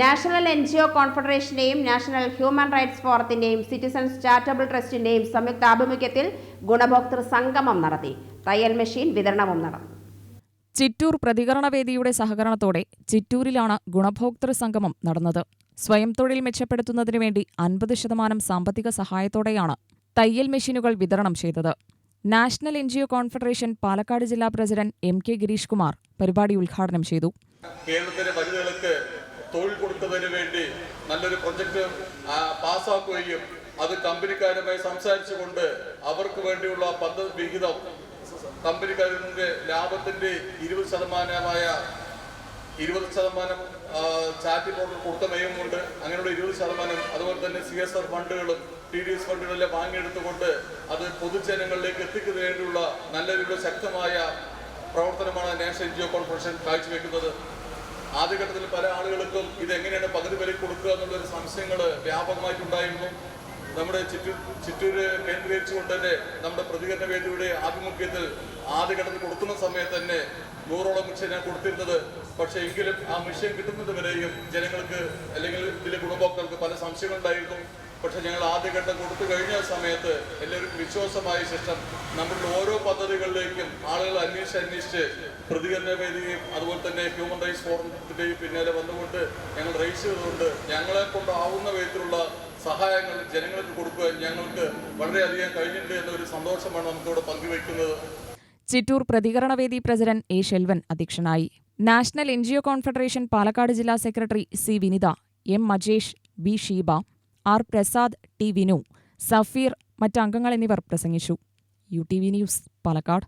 National N G O കോൺഫെഡറേഷന്റെയും national human rights ഫോറത്തിന്റെയും citizens charitable ട്രസ്റ്റിന്റെയും സംയുക്ത ആഭിമുഖ്യത്തിൽ ഗുണഭോക്തൃ സംഗമം നടത്തി. തയ്യൽ മെഷീൻ വിതരണവും നടന്നു. ചിറ്റൂർ പ്രതികരണവേദിയുടെ സഹകരണത്തോടെ ചിറ്റൂരിലാണ് ഗുണഭോക്തൃ സംഗമം നടന്നത്. സ്വയം തൊഴിൽ മെച്ചപ്പെടുത്തുന്നതിനു വേണ്ടി അൻപത് ശതമാനം സാമ്പത്തിക സഹായത്തോടെയാണ് തയ്യൽ മെഷീനുകൾ വിതരണം ചെയ്തത്. നാഷണൽ എൻ കോൺഫെഡറേഷൻ പാലക്കാട് ജില്ലാ president M K Girish Kumar പരിപാടി ഉദ്ഘാടനം ചെയ്തു. കേരളത്തിലെ വനിതകൾക്ക് തൊഴിൽ കൊടുക്കുന്നതിന് വേണ്ടി നല്ലൊരു പ്രൊജക്ട് പാസ്സാക്കുകയും അത് കമ്പനിക്കാരുമായി സംസാരിച്ചുകൊണ്ട് അവർക്ക് വേണ്ടിയുള്ള പദ്ധതി വിഹിതം കമ്പനിക്കാരുടെ ലാഭത്തിന്റെ ഇരുപത് ശതമാനമായ ഇരുപത് ശതമാനം ചാറ്റി കൊടുത്തമയുമുണ്ട് അങ്ങനെയുള്ള ഇരുപത് ശതമാനം അതുപോലെ തന്നെ സി എസ് ആർ ഫണ്ടുകളും ടി ഡി എസ് ഫണ്ടുകളെല്ലാം വാങ്ങിയെടുത്തുകൊണ്ട് അത് പൊതുജനങ്ങളിലേക്ക് എത്തിക്കുന്നതിന് വേണ്ടിയുള്ള രീതിയിലുള്ള ശക്തമായ പ്രവർത്തനമാണ് national N G O conference കാഴ്ചവെക്കുന്നത്. ആദ്യഘട്ടത്തിൽ പല ആളുകൾക്കും ഇത് എങ്ങനെയാണ് പകുതി വിലയ്ക്ക് കൊടുക്കുക എന്നുള്ളൊരു സംശയങ്ങൾ വ്യാപകമായിട്ടുണ്ടായിരുന്നു. നമ്മുടെ ചിറ്റൂർ ചിറ്റൂര് കേന്ദ്രീകരിച്ചുകൊണ്ട് തന്നെ നമ്മുടെ പ്രതികരണ വേദിയുടെ ആഭിമുഖ്യത്തിൽ ആദ്യഘട്ടത്തിൽ കൊടുക്കുന്ന സമയത്ത് തന്നെ നൂറോളം ഞാൻ കൊടുത്തിരുന്നത്. പക്ഷേ എങ്കിലും ആ മിഷൻ കിട്ടുന്നത് വരെയും ജനങ്ങൾക്ക് അല്ലെങ്കിൽ ഇതിലെ ഗുണഭോക്താക്കൾക്ക് പല സംശയങ്ങളുണ്ടായിരുന്നു. പക്ഷെ ഞങ്ങൾ ആദ്യഘട്ടം കൊടുത്തു കഴിഞ്ഞ സമയത്ത് എല്ലാവർക്കും വിശ്വാസമായ ശേഷം നമ്മുടെ ഓരോ പദ്ധതികളിലേക്കും ആളുകൾ അന്വേഷിച്ച് അന്വേഷിച്ച് പ്രതികരണ വേദിയും അതുപോലെ തന്നെ ഹ്യൂമൻ റൈറ്റ്സ് ഫോറത്തിന്റെയും പിന്നാലെ വന്നുകൊണ്ട് ഞങ്ങൾ റേസ് ചെയ്തുകൊണ്ട് ഞങ്ങളെ കൊണ്ടാവുന്ന വിധത്തിലുള്ള സഹായങ്ങൾ ജനങ്ങൾക്ക് കൊടുക്കുക ഞങ്ങൾക്ക് വളരെയധികം കഴിഞ്ഞിട്ടുണ്ട് എന്നൊരു സന്തോഷമാണ് നമുക്കിവിടെ പങ്കുവയ്ക്കുന്നത്. ചിറ്റൂർ പ്രതികരണവേദി പ്രസിഡന്റ് എ ഷെൽവൻ അധ്യക്ഷനായി. നാഷണൽ എൻ കോൺഫെഡറേഷൻ പാലക്കാട് ജില്ലാ secretary C Vinitha M Majesh B Sheeba R Prasad T Vinu Safeer മറ്റംഗങ്ങൾ എന്നിവർ പ്രസംഗിച്ചു. U T V news Palakkad.